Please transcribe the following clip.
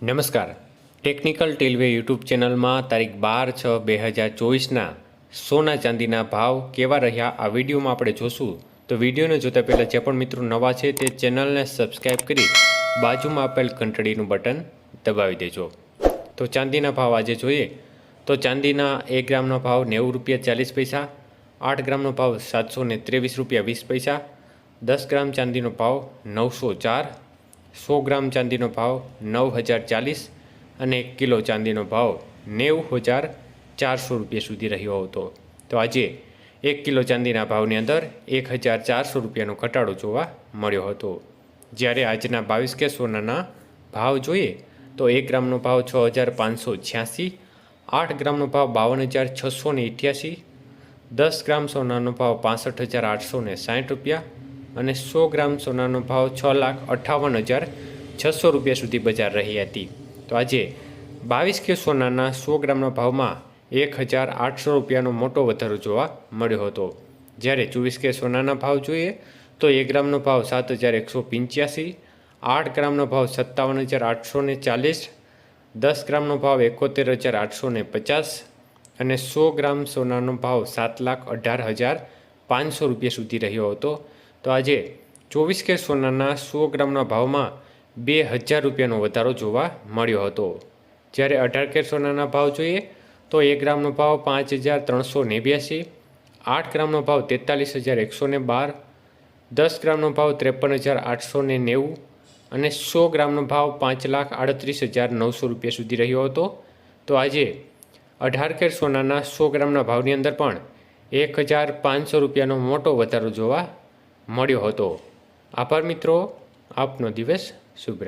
નમસ્કાર. Technical ટેલવે YouTube ચેનલમાં તારીખ બાર છ બે હજાર ચોવીસના સોના ચાંદીના ભાવ કેવા રહ્યા આ વિડીયોમાં આપણે જોશું. તો વિડીયોને જોતા પહેલાં જે પણ મિત્રો નવા છે તે ચેનલને સબસ્ક્રાઈબ કરી બાજુમાં આપેલ ઘંટડીનું બટન દબાવી દેજો. તો ચાંદીના ભાવ આજે જોઈએ. તો ચાંદીના એક ગ્રામનો ભાવ નેવું રૂપિયા ચાલીસ પૈસા, આઠ ગ્રામનો ભાવ સાતસો ત્રેવીસ રૂપિયા વીસ પૈસા, દસ ગ્રામ ચાંદીનો ભાવ નવસો ચાર સો ગ્રામ ચાંદીનો ભાવ નવ હજાર ચાલીસ અને એક કિલો ચાંદીનો ભાવ નેવું હજાર ચારસો રૂપિયા સુધી રહ્યો હતો. તો આજે એક કિલો ચાંદીના ભાવની અંદર એક હજાર ચારસો રૂપિયાનો ઘટાડો જોવા મળ્યો હતો. જ્યારે આજના બાવીસ કે સોનાના ભાવ જોઈએ તો એક ગ્રામનો ભાવ છ હજાર પાંચસો છ્યાસી, આઠ ગ્રામનો ભાવ બાવન હજાર છસો ને અઠ્યાસી દસ ગ્રામ સોનાનો ભાવ પાસઠ હજાર આઠસો ને સાઠ રૂપિયા અને સો ગ્રામ સોનાનો ભાવ છ લાખ અઠ્ઠાવન હજાર છસો રૂપિયા સુધી બજાર રહી હતી. તો આજે બાવીસ કે સોનાના સો ગ્રામના ભાવમાં એક હજાર આઠસો રૂપિયાનો મોટો વધારો જોવા મળ્યો હતો. જ્યારે ચોવીસ કે સોનાના ભાવ જોઈએ તો એક ગ્રામનો ભાવ સાત હજાર એકસો પંચ્યાસી, આઠ ગ્રામનો ભાવ સત્તાવન હજાર આઠસો ને ચાલીસ, દસ ગ્રામનો ભાવ એકોતેર હજાર આઠસો ને પચાસ અને સો ગ્રામ સોનાનો ભાવ સાત લાખ અઢાર હજાર પાંચસો રૂપિયા સુધી રહ્યો હતો. તો આજે ચોવીસ કે સોનાના સો ગ્રામના ભાવમાં બે હજાર રૂપિયાનો વધારો જોવા મળ્યો હતો. જ્યારે અઢાર કે સોનાના ભાવ જોઈએ તો એક ગ્રામનો ભાવ પાંચ હજાર ત્રણસો નેવ્યાસી આઠ ગ્રામનો ભાવ તેતાલીસ હજાર એકસો ને બાર, દસ ગ્રામનો ભાવ ત્રેપન હજાર આઠસો ને નેવું અને સો ગ્રામનો ભાવ પાંચ લાખ આડત્રીસ હજાર નવસો રૂપિયા સુધી રહ્યો હતો. તો આજે અઢાર કેર સોનાના સો ગ્રામના ભાવની અંદર પણ એક હજાર પાંચસો રૂપિયાનો મોટો વધારો જોવા મળ્યો હતો. આભાર મિત્રો આપનો દિવસ શુભ રહે.